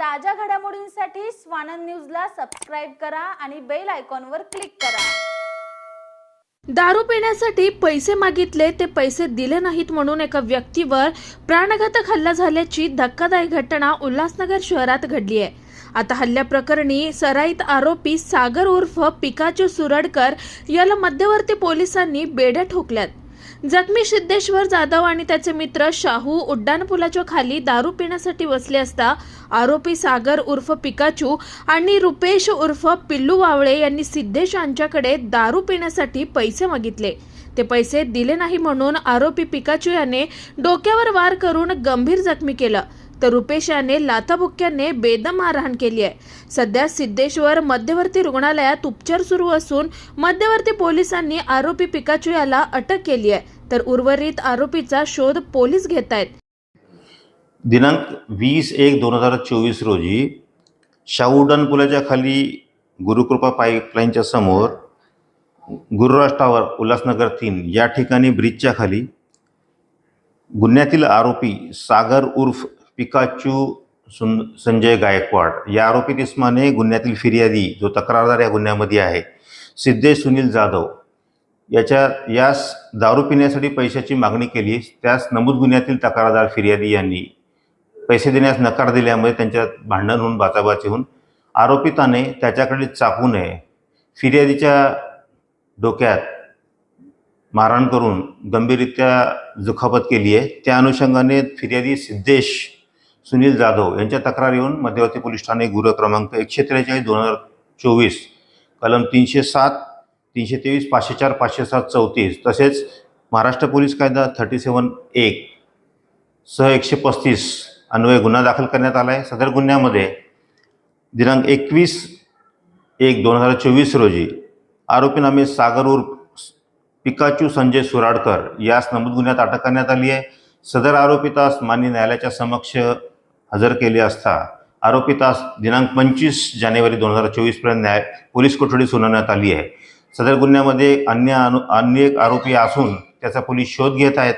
ताज्या घडामोडींसाठी स्वानंद न्यूजला सबस्क्राईब करा आणि बेल आयकॉनवर क्लिक करा. दारू पिण्यासाठी पैसे मागितले ते पैसे दिले नाहीत म्हणून एका व्यक्तीवर प्राणघातक हल्ला झाल्याची धक्कादायक घटना उल्हासनगर शहरात घडली आहे. आता हल्ल्याप्रकरणी सराईत आरोपी सागर उर्फ पिकाचू सुरडकर याला मध्यवर्ती पोलिसांनी बेड्या ठोकल्यात. जखमी सिद्धेश्वर जाधव आणि त्याचे मित्र शाहू उड्डाणपुलाच्या खाली दारू पिण्यासाठी बसले असता आरोपी सागर उर्फ पिकाचू आणि रुपेश उर्फ पिल्लू वावळे यांनी सिद्धेश यांच्याकडे दारू पिण्यासाठी पैसे मागितले. ते पैसे दिले नाही म्हणून आरोपी पिकाचू याने डोक्यावर वार करून गंभीर जखमी केलं. तर रुपेश याने लाथाबुक्क्याने बेदम मारहाण केली आहे. सध्या सिद्धेश्वर मध्यवर्ती रुग्णालयात उपचार सुरू असून मध्यवर्ती पोलिसांनी आरोपी पिकाचू याला अटक केली आहे. तर उर्वरित आरोपीचा शोध पोलीस घेत आहेत. दिनांक वीस एक दोन हजार चोवीस रोजी शाहूडन पुलाच्या खाली गुरुकृपा पाईपलाईनच्या समोर गुरुराज टावर उल्हासनगर तीन या ठिकाणी ब्रिजच्या खाली गुन्ह्यातील आरोपी सागर उर्फ पिकाचू सुन संजय गायकवाड या आरोपी इस्माने गुन्ह्यातील फिर्यादी जो तक्रारदार या गुन्ह्यामध्ये आहे सिद्धेश सुनील जाधव याच्या यास दारू पिण्यासाठी पैशाची मागणी केली. त्यास नमूद गुन्ह्यातील तक्रारदार फिर्यादी यांनी पैसे देण्यास नकार दिल्यामुळे त्यांच्यात भांडण होऊन बाचाबाची होऊन आरोपिताने त्याच्याकडे चाकूने फिर्यादीच्या डोक्यात मारहाण करून गंभीररित्या दुखापत केली आहे. त्या अनुषंगाने फिर्यादी सिद्धेश सुनील जाधव यांच्या तक्रार येऊन मध्यवर्ती पोलीस ठाणे गुन्हा क्रमांक एकशे त्रेचाळीस दोन हजार चोवीस कलम तीनशे सात तीनशे तेवीस पाचशे चार पाचशे सात चौतीस तसेच महाराष्ट्र पोलीस कायदा थर्टी सेवन एक सह एकशे पस्तीस अन्वये गुन्हा दाखल करण्यात आला आहे सदर गुन्ह्यामध्ये दिनांक एकवीस एक दोन हजार चोवीस रोजी आरोपीनामे सागर उर्फ पिकाचू संजय सुराडकर यास नमूद गुन्ह्यात अटक करण्यात आली आहे. सदर आरोपी तास मान्य न्यायालयाच्या समक्ष हजर केले असता आरोपितास दिनांक पंचवीस जानेवारी दोन हजार चोवीसपर्यंत न्याय पोलीस कोठडी सुनावण्यात आली आहे. सदर गुन्ह्यामध्ये अन्य अनु अन्य एक आरोपी असून त्याचा पोलीस शोध घेत आहेत.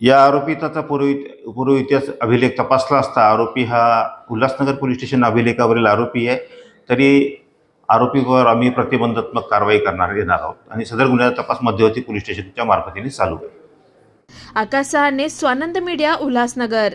या आरोपिताचा पूर्वी पूर्व इतिहास अभिलेख तपासला असता आरोपी हा उल्हासनगर पोलीस स्टेशन अभिलेखावरील आरोपी आहे. तरी आरोपीवर आम्ही प्रतिबंधात्मक कारवाई करणार येणार आहोत. आणि सदर गुन्ह्याचा तपास मध्यवर्ती पोलीस स्टेशनच्या मार्फतीने चालू आहे. आकाश सहाने स्वानंद मीडिया उल्हासनगर.